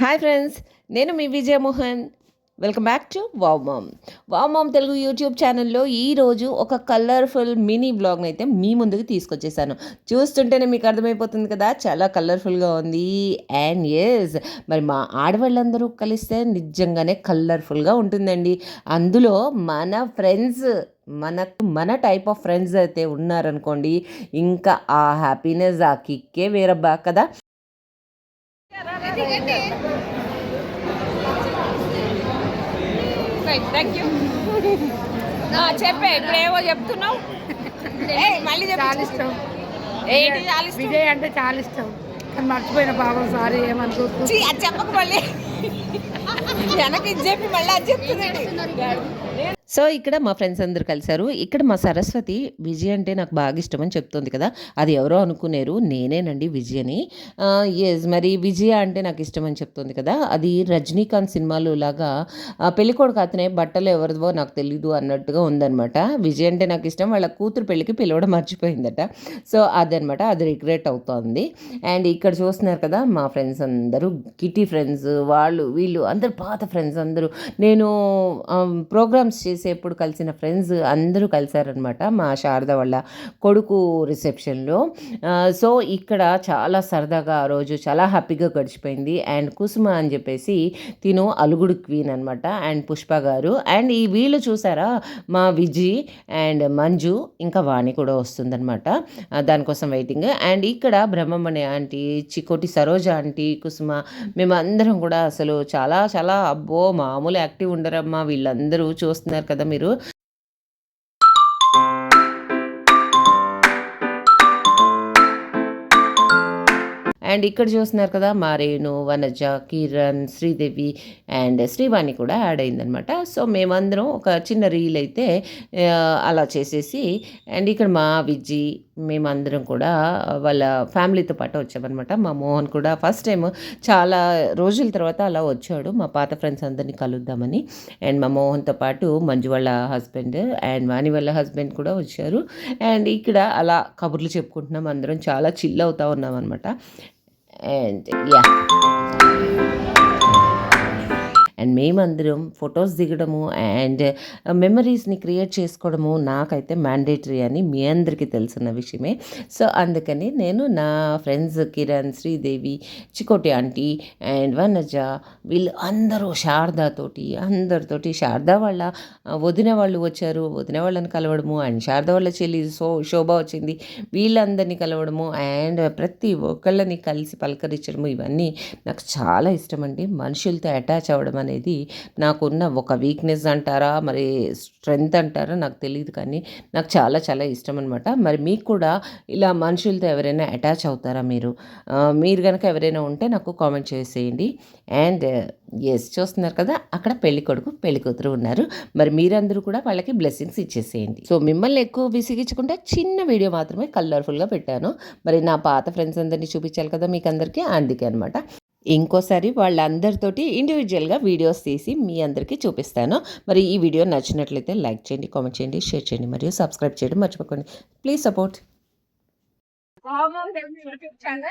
Hi friends నేను మీ Vijayamohan. Welcome back to wow mom wow mom Telugu YouTube ఛానల్లో ఈరోజు ఒక కలర్ఫుల్ మినీ బ్లాగ్ని అయితే మీ ముందుకు తీసుకొచ్చేసాను. చూస్తుంటేనే మీకు అర్థమైపోతుంది కదా చాలా కలర్ఫుల్గా ఉంది. అండ్ ఎస్ మరి మా ఆడవాళ్ళందరూ కలిస్తే నిజంగానే కలర్ఫుల్గా ఉంటుందండి. అందులో మన ఫ్రెండ్స్ మనకు మన టైప్ ఆఫ్ ఫ్రెండ్స్ అయితే ఉన్నారనుకోండి ఇంకా ఆ హ్యాపీనెస్ ఆ కిక్కే వేరబ్బా కదా. థ్యాంక్ యూ చెప్పే ఇప్పుడు ఏవో చెప్తున్నావు? మళ్ళీ చాలా ఇష్టం. ఏంటి చాలా ఇష్టం? విజయ్ అంటే చాలా ఇష్టం. కానీ మర్చిపోయిన పాపం సారీ ఏమనుకోకు ఛీ, అది చెప్పక మళ్ళీ. వెనక్కి ఇది చెప్పి మళ్ళీ అది చెప్తుందండి సో ఇక్కడ మా ఫ్రెండ్స్ అందరు కలిశారు. ఇక్కడ మా సరస్వతి విజయ్ అంటే నాకు బాగా ఇష్టం అని చెప్తుంది కదా. అది ఎవరో అనుకునేరు. నేనేనండి విజయని. ఎస్ మరి విజయ అంటే నాకు ఇష్టం అని చెప్తుంది కదా. అది రజనీకాంత్ సినిమాలు లాగా ఆ, పెళ్ళికొడుకు అతనే బట్టలు ఎవరిదో నాకు తెలీదు అన్నట్టుగా ఉందన్నమాట. విజయ్ అంటే నాకు ఇష్టం. వాళ్ళ కూతురు పెళ్ళికి పిలవడం మర్చిపోయిందట. సో అదనమాట అది రిగ్రెట్ అవుతోంది. అండ్ ఇక్కడ చూస్తున్నారు కదా మా ఫ్రెండ్స్ అందరూ కిటీ ఫ్రెండ్స్ వాళ్ళు వీళ్ళు అందరు పాత ఫ్రెండ్స్ అందరూ. నేను ప్రోగ్రామ్స్ చేసి చేసేప్పుడు కలిసిన ఫ్రెండ్స్ అందరూ కలిశారనమాట మా శారద వాళ్ళ కొడుకు రిసెప్షన్లో. సో ఇక్కడ చాలా సరదాగా ఆ రోజు చాలా హ్యాపీగా గడిచిపోయింది. అండ్ కుసుమ అని చెప్పేసి తిను అలుగుడు క్వీన్ అనమాట అండ్ పుష్ప గారు. అండ్ ఈ వీళ్ళు చూసారా? మా విజి అండ్ మంజు ఇంకా వాణి కూడా వస్తుందన్నమాట. దానికోసం వెయిటింగ్. అండ్ ఇక్కడ బ్రహ్మమణి ఆంటీ చికోటి సరోజ ఆంటీ కుసుమ మేమందరం కూడా అసలు చాలా చాలా అబ్బో మామూలు యాక్టివ్ ఉండరమ్మా వీళ్ళందరూ చూస్తున్నారు. కదా మీరు? అండ్ ఇక్కడ చూస్తున్నారు కదా మా రేణు వనజ కిరణ్ శ్రీదేవి అండ్ శ్రీవాణి కూడా యాడ్ అయిందనమాట సో మేమందరం ఒక చిన్న రీల్ అయితే అలా చేసేసి అండ్ ఇక్కడ మా విజ్జి మేమందరం కూడా వాళ్ళ ఫ్యామిలీతో పాటు వచ్చామన్నమాట. మా మోహన్ కూడా ఫస్ట్ టైం చాలా రోజుల తర్వాత అలా వచ్చాడు. మా పాత ఫ్రెండ్స్ అందరినీ కలుద్దామని. అండ్ మా మోహన్తో పాటు మంజు వాళ్ళ హస్బెండ్ అండ్ వాణి వాళ్ళ హస్బెండ్ కూడా వచ్చారు. అండ్ ఇక్కడ అలా కబుర్లు చెప్పుకుంటున్నాం. అందరం చాలా చిల్ అవుతా ఉన్నాం అనమాట అండ్ యా. అండ్ మేమందరం ఫొటోస్ దిగడము అండ్ మెమరీస్ని క్రియేట్ చేసుకోవడము నాకైతే మ్యాండేటరీ అని మీ అందరికీ తెలిసిన విషయమే. సో అందుకని నేను నా friends Kiran Sridevi Chikoti aunty and Vanaja వీళ్ళు అందరూ శారదాతోటి అందరితోటి శారదా వాళ్ళ వదిన వాళ్ళు వచ్చారు వదిన వాళ్ళని కలవడము అండ్ శారదా వాళ్ళ చెల్లి సో శోభ వచ్చింది. వీళ్ళందరినీ కలవడము అండ్ ప్రతి ఒక్కళ్ళని కలిసి పలకరించడము ఇవన్నీ నాకు చాలా ఇష్టం అండి మనుషులతో అటాచ్ అవ్వడం అనేది నాకున్న ఒక వీక్నెస్ అంటారా మరి స్ట్రెంగ్త్ అంటారా నాకు తెలియదు కానీ నాకు చాలా చాలా ఇష్టం అనమాట మరి మీకు కూడా ఇలా మనుషులతో ఎవరైనా అటాచ్ అవుతారా మీరు? మీరు కనుక ఎవరైనా ఉంటే నాకు కామెంట్ చేసేయండి. అండ్ ఎస్ చూస్తున్నారు కదా అక్కడ పెళ్ళి కొడుకు పెళ్ళి కూతురు ఉన్నారు. మరి మీరందరూ కూడా వాళ్ళకి బ్లెస్సింగ్స్ ఇచ్చేసేయండి. సో మిమ్మల్ని ఎక్కువ విసిగించకుండా చిన్న వీడియో మాత్రమే కలర్ఫుల్గా పెట్టాను. మరి నా పాత ఫ్రెండ్స్ అందరినీ చూపించాలి కదా మీకు అందరికీ అందుకే అనమాట ఇంకోసారి వాళ్ళందరితోటి ఇండివిజువల్గా వీడియోస్ తీసి మీ అందరికీ చూపిస్తాను. మరి ఈ వీడియో నచ్చినట్లయితే లైక్ చేయండి కామెంట్ చేయండి షేర్ చేయండి మరియు సబ్స్క్రైబ్ చేయడం మర్చిపోకండి. Please support channel